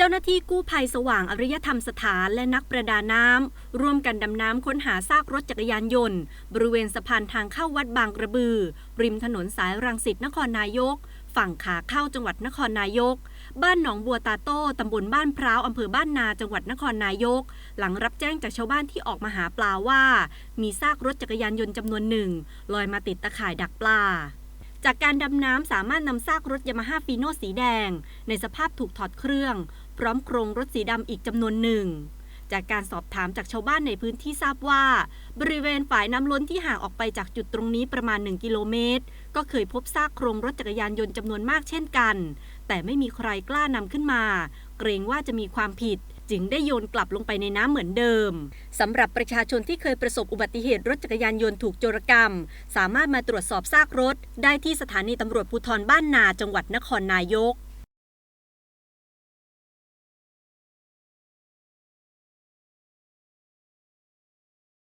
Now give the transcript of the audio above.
เจ้าหน้าที่กู้ภัยสว่างอารยธรรมสถานและนักประดาน้ำร่วมกันดำน้ำค้นหาซากรถจักรยานยนต์ บริเวณสะพานทางเข้าวัดบางกระบือ ริมถนนสายรังสิตนครนายก ฝั่งขาเข้าจังหวัดนครนายก บ้านหนองบัวตาโต้ตำบลบ้านพร้าวอำเภอบ้านนาจังหวัดนครนายก หลังรับแจ้งจากชาวบ้านที่ออกมาหาปลาว่า มีซากรถจักรยานยนต์จำนวนหนึ่งลอยมาติดตะข่ายดักปลา จากการดำน้ำสามารถนำซากรถยามาฮ่าฟีโนสีแดง ในสภาพถูกถอดเครื่อง พร้อมโครงรถสีดำอีกจำนวนหนึ่ง จากการสอบถามจากชาวบ้านในพื้นที่ทราบว่า บริเวณฝายน้ำล้นที่ห่างออกไปจากจุดตรงนี้ประมาณ 1 กิโลเมตร ก็เคยพบซากโครงรถจักรยานยนต์จำนวนมากเช่นกัน แต่ไม่มีใครกล้านำขึ้นมา เกรงว่าจะมีความผิด จึงได้โยนกลับลงไปในน้ำเหมือนเดิมสำหรับประชาชนที่เคยประสบอุบัติเหตุรถจักรยานยนต์ถูกโจรกรรม สามารถมาตรวจสอบซากรถ ได้ที่สถานีตำรวจภูธรบ้านนาจังหวัดนครนายก